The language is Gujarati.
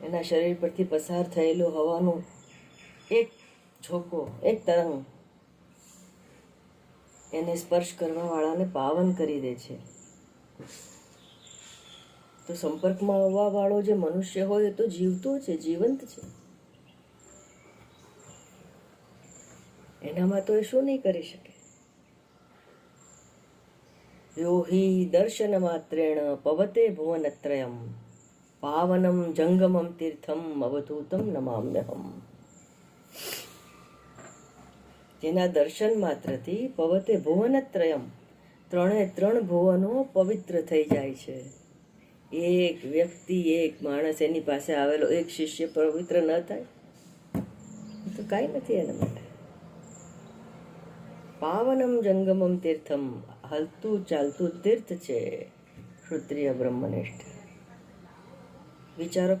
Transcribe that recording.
એના શરીર પરથી પસાર થયેલું હવાનું એક ઝોકો એક તરંગ એને સ્પર્શ કરવાવાળાને પાવન કરી દે છે. તો સંપર્કમાં આવવાવાળો જે મનુષ્ય હોય તો જીવતો છે, જીવંત છે. એનામાં તો એ શું નહીં કરી શકે? યોહી દર્શન માત્રેણ પવતે ભુવનત્રયમ પાવનમ જંગમમ તીર્થમ અવધૂતમ નમામ્યહમ જેના દર્શન માત્રથી પવતે ભુવનત્રયમ, ત્રણે ત્રણ ભુવનો પવિત્ર થઈ જાય છે. એક વ્યક્તિ, એક માણસ એની પાસે આવેલો એક શિષ્ય પવિત્ર ન થાય. તો કાંઈ નથી એના માટે. પાવનમ જંગમમ તીર્થમ, હલતું ચાલતું તીર્થ છે ક્ષત્રિય બ્રહ્મનિષ્ઠ. વિચારો